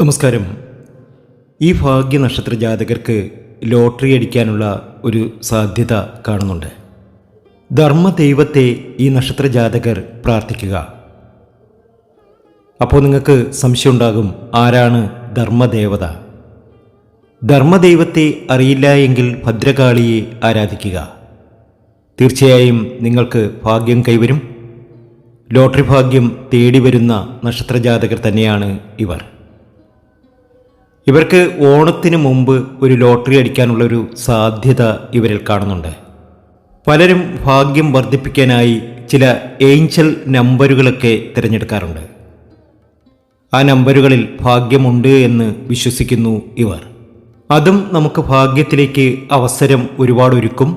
നമസ്കാരം. ഈ ഭാഗ്യ നക്ഷത്ര ജാതകർക്ക് ലോട്ടറി അടിക്കാനുള്ള ഒരു സാധ്യത കാണുന്നുണ്ട്. ധർമ്മദൈവത്തെ ഈ നക്ഷത്ര ജാതകർ പ്രാർത്ഥിക്കുക. അപ്പോൾ നിങ്ങൾക്ക് സംശയമുണ്ടാകും ആരാണ് ധർമ്മദേവത? ധർമ്മദൈവത്തെ അറിയില്ല എങ്കിൽ ഭദ്രകാളിയെ ആരാധിക്കുക. തീർച്ചയായും നിങ്ങൾക്ക് ഭാഗ്യം കൈവരും. ലോട്ടറി ഭാഗ്യം തേടി വരുന്ന നക്ഷത്ര നക്ഷത്രജാതകർ തന്നെയാണ് ഇവർ. ഇവർക്ക് ഓണത്തിന് മുമ്പ് ഒരു ലോട്ടറി അടിക്കാനുള്ള ഒരു സാധ്യത ഇവരിൽ കാണുന്നുണ്ട്. പലരും ഭാഗ്യം വർദ്ധിപ്പിക്കാനായി ചില ഏഞ്ചൽ നമ്പറുകളൊക്കെ തിരഞ്ഞെടുക്കാറുണ്ട്. ആ നമ്പറുകളിൽ ഭാഗ്യമുണ്ട് എന്ന് വിശ്വസിക്കുന്നു ഇവർ. അതും നമുക്ക് ഭാഗ്യത്തിലേക്ക് അവസരം ഒരുപാട് ഒരുക്കും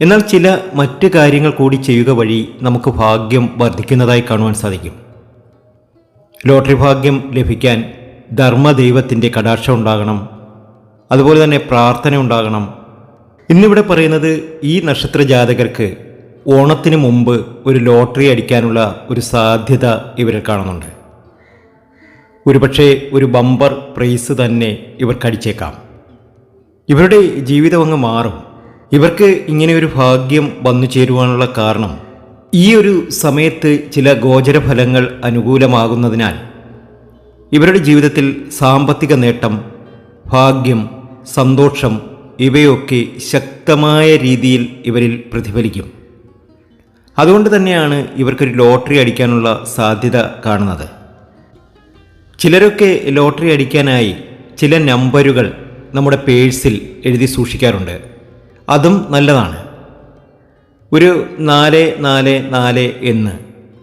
എന്നാൽ ചില മറ്റ് കാര്യങ്ങൾ കൂടി ചെയ്യുക വഴി നമുക്ക് ഭാഗ്യം വർദ്ധിക്കുന്നതായി കാണുവാൻ സാധിക്കും. ലോട്ടറി ഭാഗ്യം ലഭിക്കാൻ ധർമ്മദൈവത്തിന്റെ കടാക്ഷം ഉണ്ടാകണം. അതുപോലെ തന്നെ പ്രാർത്ഥന ഉണ്ടാകണം. ഇന്നിവിടെ പറയുന്നത് ഈ നക്ഷത്ര ജാതകർക്ക് ഓണത്തിന് മുമ്പ് ഒരു ലോട്ടറി അടിക്കാനുള്ള ഒരു സാധ്യത ഇവരിൽ കാണുന്നുണ്ട്. ഒരുപക്ഷെ ഒരു ബമ്പർ പ്രൈസ് തന്നെ ഇവർക്ക് അടിച്ചേക്കാം. ഇവരുടെ ജീവിതം അങ്ങ് മാറും. ഇവർക്ക് ഇങ്ങനെ ഒരു ഭാഗ്യം വന്നു ചേരുവാനുള്ള കാരണം ഈ ഒരു സമയത്ത് ചില ഗോചരഫലങ്ങൾ അനുകൂലമാകുന്നതിനാൽ ഇവരുടെ ജീവിതത്തിൽ സാമ്പത്തിക നേട്ടം ഭാഗ്യം സന്തോഷം ഇവയൊക്കെ ശക്തമായ രീതിയിൽ ഇവരിൽ പ്രതിഫലിക്കും. അതുകൊണ്ട് തന്നെയാണ് ഇവർക്കൊരു ലോട്ടറി അടിക്കാനുള്ള സാധ്യത കാണുന്നത്. ചിലരൊക്കെ ലോട്ടറി അടിക്കാനായി ചില നമ്പരുകൾ നമ്മുടെ പേഴ്സിൽ എഴുതി സൂക്ഷിക്കാറുണ്ട്. അതും നല്ലതാണ്. ഒരു നാല് നാല് നാല് എന്ന്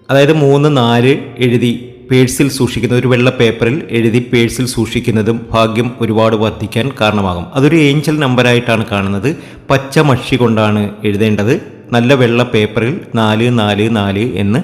അതായത് മൂന്ന് നാല് എഴുതി പേഴ്സിൽ സൂക്ഷിക്കുന്ന ഒരു വെള്ള പേപ്പറിൽ എഴുതി പേഴ്സിൽ സൂക്ഷിക്കുന്നതും ഭാഗ്യം ഒരുപാട് വർദ്ധിക്കാൻ കാരണമാകും. അതൊരു ഏഞ്ചൽ നമ്പറായിട്ടാണ് കാണുന്നത്. പച്ച മഷി കൊണ്ടാണ് എഴുതേണ്ടത്. നല്ല വെള്ള പേപ്പറിൽ നാല് നാല് നാല് എന്ന്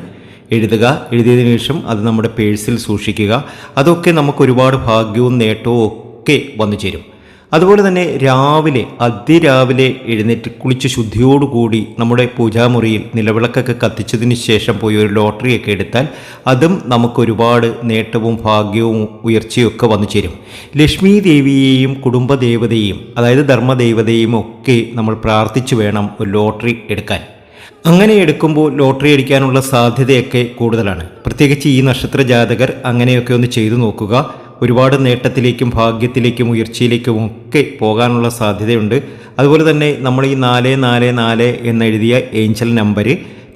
എഴുതുക. എഴുതിയതിനു ശേഷം അത് നമ്മുടെ പേഴ്സിൽ സൂക്ഷിക്കുക. അതൊക്കെ നമുക്ക് ഒരുപാട് ഭാഗ്യവും നേട്ടവും ഒക്കെ വന്നു ചേരും അതുപോലെ തന്നെ രാവിലെ അതിരാവിലെ എഴുന്നേറ്റ് കുളിച്ച് ശുദ്ധിയോടുകൂടി നമ്മുടെ പൂജാമുറിയിൽ നിലവിളക്കൊക്കെ കത്തിച്ചതിന് ശേഷം പോയി ഒരു ലോട്ടറിയൊക്കെ എടുത്താൽ അതും നമുക്ക് ഒരുപാട് നേട്ടവും ഭാഗ്യവും ഉയർച്ചയും ഒക്കെ വന്നു ചേരും. ലക്ഷ്മി ദേവിയെയും കുടുംബദേവതയെയും അതായത് ധർമ്മദേവതയെയും ഒക്കെ നമ്മൾ പ്രാർത്ഥിച്ചു വേണം ഒരു ലോട്ടറി എടുക്കാൻ. അങ്ങനെ എടുക്കുമ്പോൾ ലോട്ടറി അടിക്കാനുള്ള സാധ്യതയൊക്കെ കൂടുതലാണ്. പ്രത്യേകിച്ച് ഈ നക്ഷത്ര ജാതകർ അങ്ങനെയൊക്കെ ഒന്ന് ചെയ്തു നോക്കുക. ഒരുപാട് നേട്ടത്തിലേക്കും ഭാഗ്യത്തിലേക്കും ഉയർച്ചയിലേക്കും ഒക്കെ പോകാനുള്ള സാധ്യതയുണ്ട്. അതുപോലെ തന്നെ നമ്മൾ ഈ നാല് നാല് നാല് എന്നെഴുതിയ ഏഞ്ചൽ നമ്പർ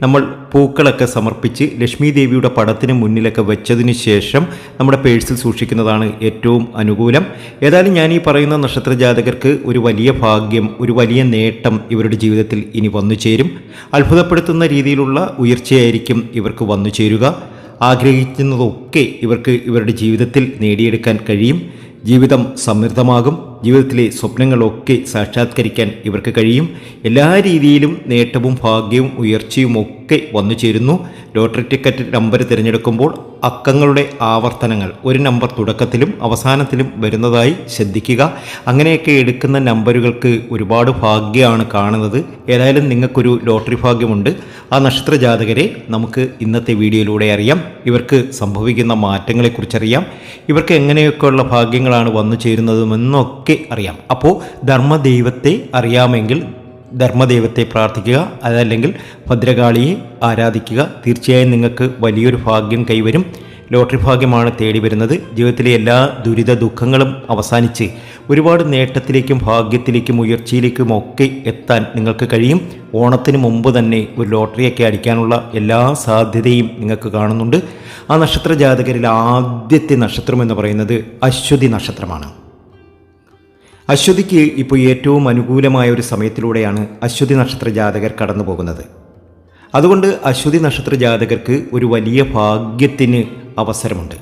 നമ്മൾ പൂക്കളൊക്കെ സമർപ്പിച്ച് ലക്ഷ്മി ദേവിയുടെ പടത്തിന് മുന്നിലൊക്കെ വെച്ചതിന് ശേഷം നമ്മുടെ പേഴ്സിൽ സൂക്ഷിക്കുന്നതാണ് ഏറ്റവും അനുകൂലം. ഏതായാലും ഞാൻ ഈ പറയുന്ന നക്ഷത്ര ജാതകർക്ക് ഒരു വലിയ ഭാഗ്യം ഒരു വലിയ നേട്ടം ഇവരുടെ ജീവിതത്തിൽ ഇനി വന്നു ചേരും അത്ഭുതപ്പെടുത്തുന്ന രീതിയിലുള്ള ഉയർച്ചയായിരിക്കും ഇവർക്ക് വന്നു ചേരുക ആഗ്രഹിക്കുന്നതൊക്കെ ഇവർക്ക് ഇവരുടെ ജീവിതത്തിൽ നേടിയെടുക്കാൻ കഴിയും. ജീവിതം സമൃദ്ധമാകും. ജീവിതത്തിലെ സ്വപ്നങ്ങളൊക്കെ സാക്ഷാത്കരിക്കാൻ ഇവർക്ക് കഴിയും. എല്ലാ രീതിയിലും നേട്ടവും ഭാഗ്യവും ഉയർച്ചയും ഒക്കെ വന്നു ചേരുന്നു ലോട്ടറി ടിക്കറ്റ് നമ്പർ തിരഞ്ഞെടുക്കുമ്പോൾ അക്കങ്ങളുടെ ആവർത്തനങ്ങൾ ഒരു നമ്പർ തുടക്കത്തിലും അവസാനത്തിലും വരുന്നതായി ശ്രദ്ധിക്കുക. അങ്ങനെയൊക്കെ എടുക്കുന്ന നമ്പറുകൾക്ക് ഒരുപാട് ഭാഗ്യമാണ് കാണുന്നത്. ഏതായാലും നിങ്ങൾക്കൊരു ലോട്ടറി ഭാഗ്യമുണ്ട്. ആ നക്ഷത്ര ജാതകരെ നമുക്ക് ഇന്നത്തെ വീഡിയോയിലൂടെ അറിയാം. ഇവർക്ക് സംഭവിക്കുന്ന മാറ്റങ്ങളെക്കുറിച്ചറിയാം. ഇവർക്ക് എങ്ങനെയൊക്കെയുള്ള ഭാഗ്യങ്ങളാണ് വന്നു ചേരുന്നതുമെന്നൊക്കെ അറിയാം. അപ്പോൾ ധർമ്മദൈവത്തെ അറിയാമെങ്കിൽ ധർമ്മദൈവത്തെ പ്രാർത്ഥിക്കുക അതല്ലെങ്കിൽ ഭദ്രകാളിയെ ആരാധിക്കുക. തീർച്ചയായും നിങ്ങൾക്ക് വലിയൊരു ഭാഗ്യം കൈവരും. ലോട്ടറി ഭാഗ്യമാണ് തേടി വരുന്നത്. ജീവിതത്തിലെ എല്ലാ ദുരിത ദുഃഖങ്ങളും അവസാനിച്ച് ഒരുപാട് നേട്ടത്തിലേക്കും ഭാഗ്യത്തിലേക്കും ഉയർച്ചയിലേക്കും ഒക്കെ എത്താൻ നിങ്ങൾക്ക് കഴിയും. ഓണത്തിന് മുമ്പ് തന്നെ ഒരു ലോട്ടറിയൊക്കെ അടിക്കാനുള്ള എല്ലാ സാധ്യതയും നിങ്ങൾക്ക് കാണുന്നുണ്ട്. ആ നക്ഷത്ര ജാതകരിൽ ആദ്യത്തെ നക്ഷത്രം എന്ന് പറയുന്നത് അശ്വതി നക്ഷത്രമാണ്. അശ്വതിക്ക് ഇപ്പോൾ ഏറ്റവും അനുകൂലമായ ഒരു സമയത്തിലൂടെയാണ് അശ്വതി നക്ഷത്ര ജാതകർ കടന്നു പോകുന്നത് അതുകൊണ്ട് അശ്വതി നക്ഷത്ര ജാതകർക്ക് ഒരു വലിയ ഭാഗ്യത്തിന് അവസരമുണ്ട്.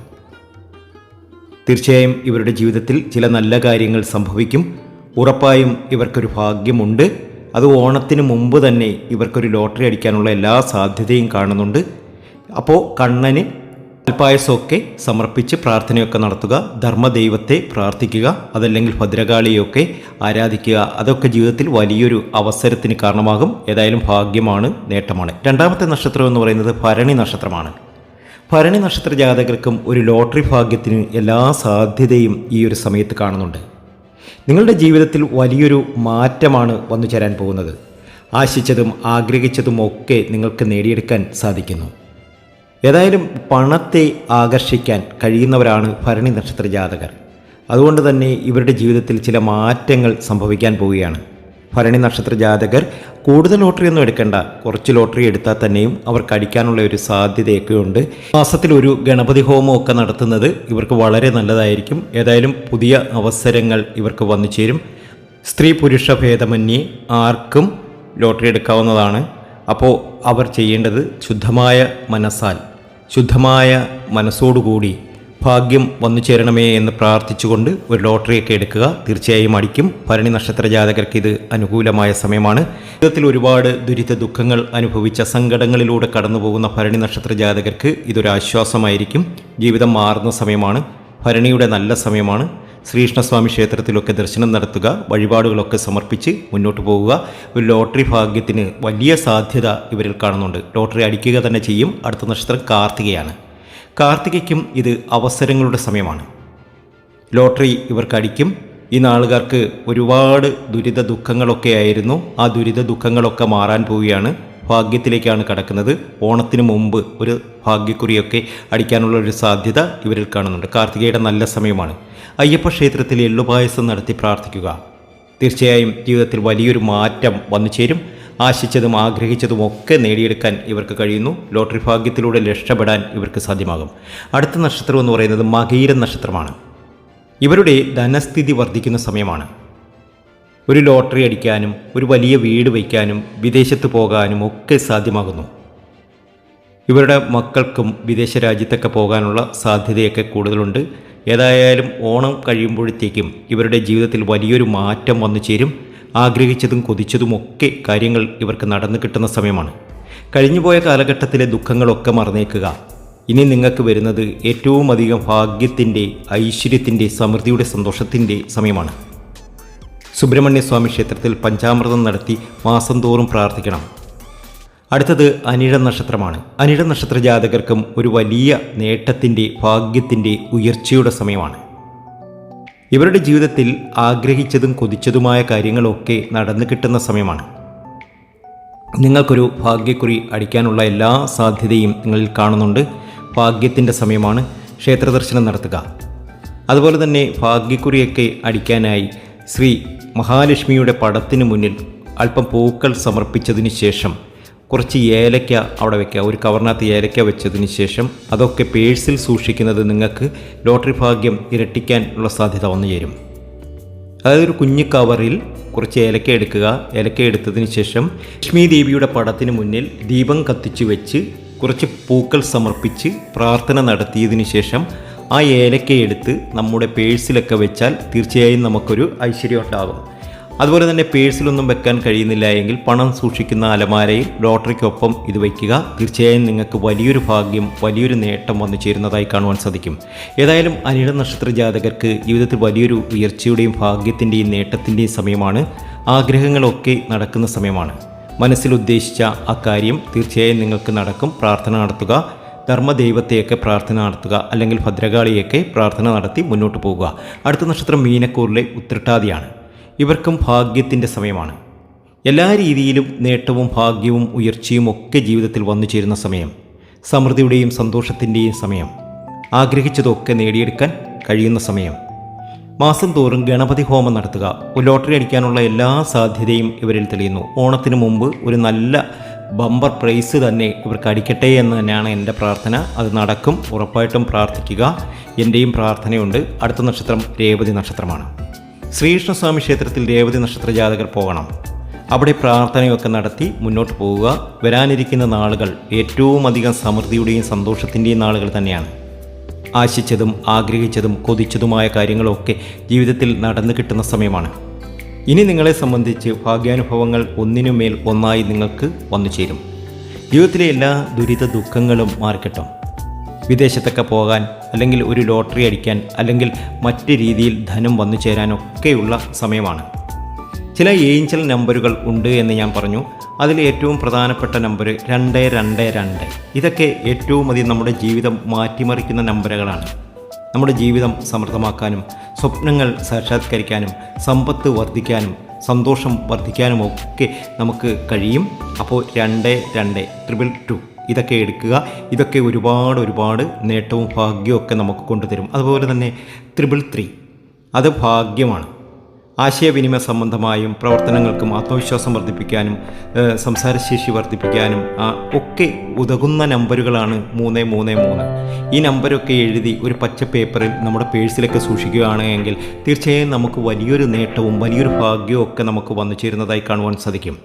തീർച്ചയായും ഇവരുടെ ജീവിതത്തിൽ ചില നല്ല കാര്യങ്ങൾ സംഭവിക്കും. ഉറപ്പായും ഇവർക്കൊരു ഭാഗ്യമുണ്ട്. അത് ഓണത്തിന് മുമ്പ് തന്നെ ഇവർക്കൊരു ലോട്ടറി അടിക്കാനുള്ള എല്ലാ സാധ്യതയും കാണുന്നുണ്ട്. അപ്പോൾ കണ്ണന് പായസമൊക്കെ സമർപ്പിച്ച് പ്രാർത്ഥനയൊക്കെ നടത്തുക ധർമ്മദൈവത്തെ പ്രാർത്ഥിക്കുക അതല്ലെങ്കിൽ ഭദ്രകാളിയൊക്കെ ആരാധിക്കുക അതൊക്കെ ജീവിതത്തിൽ വലിയൊരു അവസരത്തിന് കാരണമാകും. ഏതായാലും ഭാഗ്യമാണ് നേട്ടമാണ്. രണ്ടാമത്തെ നക്ഷത്രം എന്ന് പറയുന്നത് ഭരണി നക്ഷത്രമാണ്. ഭരണി നക്ഷത്ര ജാതകർക്കും ഒരു ലോട്ടറി ഭാഗ്യത്തിന് എല്ലാ സാധ്യതയും ഈ ഒരു സമയത്ത് കാണുന്നുണ്ട്. നിങ്ങളുടെ ജീവിതത്തിൽ വലിയൊരു മാറ്റമാണ് വന്നു ചേരാൻ പോകുന്നത്. ആശിച്ചതും ആഗ്രഹിച്ചതും ഒക്കെ നിങ്ങൾക്ക് നേടിയെടുക്കാൻ സാധിക്കുന്നു. ഏതായാലും പണത്തെ ആകർഷിക്കാൻ കഴിയുന്നവരാണ് ഭരണി നക്ഷത്ര ജാതകർ. അതുകൊണ്ട് തന്നെ ഇവരുടെ ജീവിതത്തിൽ ചില മാറ്റങ്ങൾ സംഭവിക്കാൻ പോവുകയാണ്. ഭരണി നക്ഷത്ര ജാതകർ കൂടുതൽ ലോട്ടറി ഒന്നും എടുക്കേണ്ട. കുറച്ച് ലോട്ടറി എടുത്താൽ തന്നെയും അവർക്ക് അടിക്കാനുള്ള ഒരു സാധ്യതയൊക്കെ ഉണ്ട്. മാസത്തിൽ ഒരു ഗണപതി ഹോമം ഒക്കെ നടത്തുന്നത് ഇവർക്ക് വളരെ നല്ലതായിരിക്കും. ഏതായാലും പുതിയ അവസരങ്ങൾ ഇവർക്ക് വന്നു ചേരും. സ്ത്രീ പുരുഷ ഭേദമന്യേ ആർക്കും ലോട്ടറി എടുക്കാവുന്നതാണ്. അപ്പോൾ അവർ ചെയ്യേണ്ടത് ശുദ്ധമായ മനസ്സാൽ ശുദ്ധമായ മനസ്സോടുകൂടി ഭാഗ്യം വന്നു ചേരണമേ എന്ന് പ്രാർത്ഥിച്ചുകൊണ്ട് ഒരു ലോട്ടറിയൊക്കെ എടുക്കുക. തീർച്ചയായും അടിക്കും. ഭരണി നക്ഷത്ര ജാതകർക്ക് ഇത് അനുകൂലമായ സമയമാണ്. ജീവിതത്തിൽ ഒരുപാട് ദുരിത ദുഃഖങ്ങൾ അനുഭവിച്ച സങ്കടങ്ങളിലൂടെ കടന്നു പോകുന്ന ഭരണി നക്ഷത്ര ജാതകർക്ക് ഇതൊരു ആശ്വാസമായിരിക്കും ജീവിതം മാറുന്ന സമയമാണ്. ഭരണിയുടെ നല്ല സമയമാണ്. ശ്രീകൃഷ്ണസ്വാമി ക്ഷേത്രത്തിലൊക്കെ ദർശനം നടത്തുക വഴിപാടുകളൊക്കെ സമർപ്പിച്ച് മുന്നോട്ട് പോവുക ഒരു ലോട്ടറി ഭാഗ്യത്തിന് വലിയ സാധ്യത ഇവരിൽ കാണുന്നുണ്ട്. ലോട്ടറി അടിക്കുക തന്നെ ചെയ്യും. അടുത്ത നക്ഷത്രം കാർത്തികയാണ്. കാർത്തികയ്ക്കും ഇത് അവസരങ്ങളുടെ സമയമാണ്. ലോട്ടറി ഇവർക്ക് അടിക്കും. ഈ നാളുകാർക്ക് ഒരുപാട് ദുരിത ദുഃഖങ്ങളൊക്കെ ആയിരുന്നു. ആ ദുരിത ദുഃഖങ്ങളൊക്കെ മാറാൻ പോവുകയാണ്. ഭാഗ്യത്തിലേക്കാണ് കടക്കുന്നത്. ഓണത്തിന് മുമ്പ് ഒരു ഭാഗ്യക്കുറിയൊക്കെ അടിക്കാനുള്ള ഒരു സാധ്യത ഇവരിൽ കാണുന്നുണ്ട്. കാർത്തികയുടെ നല്ല സമയമാണ്. അയ്യപ്പ ക്ഷേത്രത്തിൽ എള്ളുപായസം നടത്തി പ്രാർത്ഥിക്കുക. തീർച്ചയായും ജീവിതത്തിൽ വലിയൊരു മാറ്റം വന്നു ചേരും. ആശിച്ചതും ആഗ്രഹിച്ചതും ഒക്കെ നേടിയെടുക്കാൻ ഇവർക്ക് കഴിയുന്നു. ലോട്ടറി ഭാഗ്യത്തിലൂടെ രക്ഷപ്പെടാൻ ഇവർക്ക് സാധ്യമാകും. അടുത്ത നക്ഷത്രം എന്ന് പറയുന്നത് മകീര നക്ഷത്രമാണ്. ഇവരുടെ ധനസ്ഥിതി വർദ്ധിക്കുന്ന സമയമാണ്. ഒരു ലോട്ടറി അടിക്കാനും ഒരു വലിയ വീട് വയ്ക്കാനും വിദേശത്ത് പോകാനും ഒക്കെ സാധ്യമാകുന്നു. ഇവരുടെ മക്കൾക്കും വിദേശ രാജ്യത്തൊക്കെ പോകാനുള്ള സാധ്യതയൊക്കെ കൂടുതലുണ്ട്. ഏതായാലും ഓണം കഴിയുമ്പോഴത്തേക്കും ഇവരുടെ ജീവിതത്തിൽ വലിയൊരു മാറ്റം വന്നു ചേരും. ആഗ്രഹിച്ചതും കൊതിച്ചതുമൊക്കെ കാര്യങ്ങൾ ഇവർക്ക് നടന്നു കിട്ടുന്ന സമയമാണ്. കഴിഞ്ഞുപോയ കാലഘട്ടത്തിലെ ദുഃഖങ്ങളൊക്കെ മറന്നേക്കുക. ഇനി നിങ്ങൾക്ക് വരുന്നത് ഏറ്റവും അധികം ഭാഗ്യത്തിന്റെ ഐശ്വര്യത്തിന്റെ സമൃദ്ധിയുടെ സന്തോഷത്തിന്റെ സമയമാണ്. സുബ്രഹ്മണ്യ സ്വാമി ക്ഷേത്രത്തിൽ പഞ്ചാമൃതം നടത്തി മാസം തോറും പ്രാർത്ഥിക്കണം. അടുത്തത് അനിഴ നക്ഷത്രമാണ്. അനിഴ നക്ഷത്ര ജാതകർക്കും ഒരു വലിയ നേട്ടത്തിന്റെ ഭാഗ്യത്തിന്റെ ഉയർച്ചയുടെ സമയമാണ്. ഇവരുടെ ജീവിതത്തിൽ ആഗ്രഹിച്ചതും കൊതിച്ചതുമായ കാര്യങ്ങളൊക്കെ നടന്നു കിട്ടുന്ന സമയമാണ്. നിങ്ങൾക്കൊരു ഭാഗ്യക്കുറി അടിക്കാനുള്ള എല്ലാ സാധ്യതയും നിങ്ങളിൽ കാണുന്നുണ്ട്. ഭാഗ്യത്തിന്റെ സമയമാണ് ക്ഷേത്രദർശനം നടത്തുക. അതുപോലെ തന്നെ ഭാഗ്യക്കുറിയൊക്കെ അടിക്കാനായി ശ്രീ മഹാലക്ഷ്മിയുടെ പടത്തിന് മുന്നിൽ അല്പം പൂക്കൾ സമർപ്പിച്ചതിന് ശേഷം കുറച്ച് ഏലക്ക അവിടെ വെക്കുക ഒരു കവറിനകത്ത് ഏലക്ക വെച്ചതിന് ശേഷം അതൊക്കെ പേഴ്സിൽ സൂക്ഷിക്കുന്നത് നിങ്ങൾക്ക് ലോട്ടറി ഭാഗ്യം ഇരട്ടിക്കാൻ ഉള്ള സാധ്യത വന്നു ചേരും. അതായത് ഒരു കുഞ്ഞു കവറിൽ കുറച്ച് ഏലക്ക എടുക്കുക ഏലക്ക എടുത്തതിന് ശേഷം ലക്ഷ്മി ദേവിയുടെ പടത്തിന് മുന്നിൽ ദീപം കത്തിച്ചു വെച്ച് കുറച്ച് പൂക്കൾ സമർപ്പിച്ച് പ്രാർത്ഥന നടത്തിയതിന് ശേഷം ആ ഏലക്ക എടുത്ത് നമ്മുടെ പേഴ്സിലൊക്കെ വെച്ചാൽ തീർച്ചയായും നമുക്കൊരു ഐശ്വര്യം ഉണ്ടാകും. അതുപോലെ തന്നെ പേഴ്സിലൊന്നും വെക്കാൻ കഴിയുന്നില്ല എങ്കിൽ പണം സൂക്ഷിക്കുന്ന അലമാരയിൽ ലോട്ടറിക്കൊപ്പം ഇത് വയ്ക്കുക തീർച്ചയായും നിങ്ങൾക്ക് വലിയൊരു ഭാഗ്യം വലിയൊരു നേട്ടം വന്നു ചേരുന്നതായി കാണുവാൻ സാധിക്കും. ഏതായാലും അനിഴ നക്ഷത്ര ജാതകർക്ക് ജീവിതത്തിൽ വലിയൊരു ഉയർച്ചയുടെയും ഭാഗ്യത്തിന്റെയും നേട്ടത്തിന്റെയും സമയമാണ്. ആഗ്രഹങ്ങളൊക്കെ നടക്കുന്ന സമയമാണ്. മനസ്സിൽ ഉദ്ദേശിച്ച ആ കാര്യം തീർച്ചയായും നിങ്ങൾക്ക് നടക്കും. പ്രാർത്ഥന നടത്തുക. ധർമ്മദൈവത്തെയൊക്കെ പ്രാർത്ഥന നടത്തുക അല്ലെങ്കിൽ ഭദ്രകാളിയൊക്കെ പ്രാർത്ഥന നടത്തി മുന്നോട്ട് പോകുക. അടുത്ത നക്ഷത്രം മീനക്കൂറിലെ ഉത്രട്ടാതിയാണ്. ഇവർക്കും ഭാഗ്യത്തിന്റെ സമയമാണ്. എല്ലാ രീതിയിലും നേട്ടവും ഭാഗ്യവും ഉയർച്ചയും ഒക്കെ ജീവിതത്തിൽ വന്നു ചേരുന്ന സമയം. സമൃദ്ധിയുടെയും സന്തോഷത്തിന്റെയും സമയം. ആഗ്രഹിച്ചതൊക്കെ നേടിയെടുക്കാൻ കഴിയുന്ന സമയം. മാസം തോറും ഗണപതി ഹോമം നടത്തുക. ലോട്ടറി അടിക്കാനുള്ള എല്ലാ സാധ്യതയും ഇവരിൽ തെളിയുന്നു. ഓണത്തിന് മുമ്പ് ഒരു നല്ല ബമ്പർ പ്രൈസ് തന്നെ ഇവർക്ക് അടിക്കട്ടെ എന്ന് തന്നെയാണ് എന്റെ പ്രാർത്ഥന. അത് നടക്കും. ഉറപ്പായിട്ടും പ്രാർത്ഥിക്കുക. എന്റെയും പ്രാർത്ഥനയുണ്ട്. അടുത്ത നക്ഷത്രം രേവതി നക്ഷത്രമാണ്. ശ്രീകൃഷ്ണസ്വാമി ക്ഷേത്രത്തിൽ രേവതി നക്ഷത്ര ജാതകർ പോകണം. അവിടെ പ്രാർത്ഥനയൊക്കെ നടത്തി മുന്നോട്ട് പോവുക. വരാനിരിക്കുന്ന നാളുകൾ ഏറ്റവും അധികം സമൃദ്ധിയുടെയും സന്തോഷത്തിന്റെയും നാളുകൾ തന്നെയാണ്. ആശിച്ചതും ആഗ്രഹിച്ചതും കൊതിച്ചതുമായ കാര്യങ്ങളൊക്കെ ജീവിതത്തിൽ നടന്നു കിട്ടുന്ന സമയമാണ്. ഇനി നിങ്ങളെ സംബന്ധിച്ച് ഭാഗ്യാനുഭവങ്ങൾ ഒന്നിനുമേൽ ഒന്നായി നിങ്ങൾക്ക് വന്നു ചേരും. ജീവിതത്തിലെ എല്ലാ ദുരിത ദുഃഖങ്ങളും മാറിക്കിട്ടും. വിദേശത്തൊക്കെ പോകാൻ അല്ലെങ്കിൽ ഒരു ലോട്ടറി അടിക്കാൻ അല്ലെങ്കിൽ മറ്റ് രീതിയിൽ ധനം വന്നു ചേരാനൊക്കെയുള്ള സമയമാണ്. ചില ഏഞ്ചൽ നമ്പറുകൾ ഉണ്ട് എന്ന് ഞാൻ പറഞ്ഞു. അതിൽ ഏറ്റവും പ്രധാനപ്പെട്ട നമ്പർ രണ്ട് രണ്ട് രണ്ട്. ഇതൊക്കെ ഏറ്റവും അധികം നമ്മുടെ ജീവിതം മാറ്റിമറിക്കുന്ന നമ്പറുകളാണ്. നമ്മുടെ ജീവിതം സമൃദ്ധമാക്കാനും സ്വപ്നങ്ങൾ സാക്ഷാത്കരിക്കാനും സമ്പത്ത് വർദ്ധിക്കാനും സന്തോഷം വർദ്ധിക്കാനും ഒക്കെ നമുക്ക് കഴിയും. അപ്പോൾ രണ്ട് രണ്ട് ട്രിപ്പിൾ ടു ഇതൊക്കെ എടുക്കുക. ഇതൊക്കെ ഒരുപാട് ഒരുപാട് നേട്ടവും ഭാഗ്യവും ഒക്കെ നമുക്ക് കൊണ്ടുതരും. അതുപോലെ തന്നെ ത്രിപിൾ ത്രീ അത് ഭാഗ്യമാണ്. ആശയവിനിമയ സംബന്ധമായും പ്രവർത്തനങ്ങൾക്കും ആത്മവിശ്വാസം വർദ്ധിപ്പിക്കാനും സംസാരശേഷി വർദ്ധിപ്പിക്കാനും ഒക്കെ ഉതകുന്ന നമ്പറുകളാണ് മൂന്ന് മൂന്ന് മൂന്ന്. ഈ നമ്പരൊക്കെ എഴുതി ഒരു പച്ച പേപ്പറിൽ നമ്മുടെ പേഴ്സിലൊക്കെ സൂക്ഷിക്കുകയാണെങ്കിൽ തീർച്ചയായും നമുക്ക് വലിയൊരു നേട്ടവും വലിയൊരു ഭാഗ്യവും ഒക്കെ നമുക്ക് വന്നു ചേരുന്നതായി കാണുവാൻ സാധിക്കും.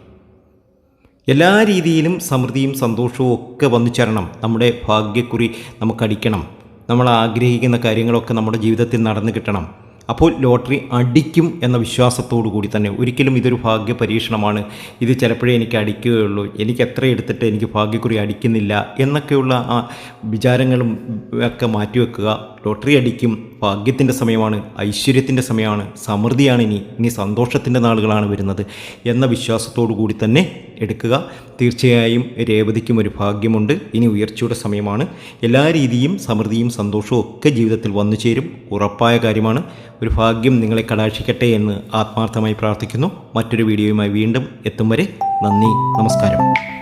എല്ലാ രീതിയിലും സമൃദ്ധിയും സന്തോഷവും ഒക്കെ വന്നു ചേരണം. നമ്മുടെ ഭാഗ്യക്കുറി നമുക്കടിക്കണം. നമ്മൾ ആഗ്രഹിക്കുന്ന കാര്യങ്ങളൊക്കെ നമ്മുടെ ജീവിതത്തിൽ നടന്നു കിട്ടണം. അപ്പോൾ ലോട്ടറി അടിക്കും എന്ന വിശ്വാസത്തോടു കൂടി തന്നെ ഒരിക്കലും ഇതൊരു ഭാഗ്യ പരീക്ഷണമാണ്. ഇത് ചിലപ്പോഴേ എനിക്ക് അടിക്കുകയുള്ളൂ. എനിക്ക് എത്ര എടുത്തിട്ട് എനിക്ക് ഭാഗ്യക്കുറി അടിക്കുന്നില്ല എന്നൊക്കെയുള്ള ആ വിചാരങ്ങളും ഒക്കെ മാറ്റിവെക്കുക. ലോട്ടറി അടിക്കും ഭാഗ്യത്തിന്റെ സമയമാണ് ഐശ്വര്യത്തിന്റെ സമയമാണ് സമൃദ്ധിയാണ് ഇനി ഇനി സന്തോഷത്തിന്റെ നാളുകളാണ് വരുന്നത് എന്ന വിശ്വാസത്തോടു കൂടി തന്നെ എടുക്കുക. തീർച്ചയായും രേവതിക്കും ഒരു ഭാഗ്യമുണ്ട്. ഇനി ഉയർച്ചയുടെ സമയമാണ്. എല്ലാ രീതിയും സമൃദ്ധിയും സന്തോഷവും ഒക്കെ ജീവിതത്തിൽ വന്നു ചേരും. ഉറപ്പായ കാര്യമാണ്. ഒരു ഭാഗ്യം നിങ്ങളെ കടാക്ഷിക്കട്ടെ എന്ന് ആത്മാർത്ഥമായി പ്രാർത്ഥിക്കുന്നു. മറ്റൊരു വീഡിയോയുമായി വീണ്ടും എത്തും വരെ നന്ദി നമസ്കാരം.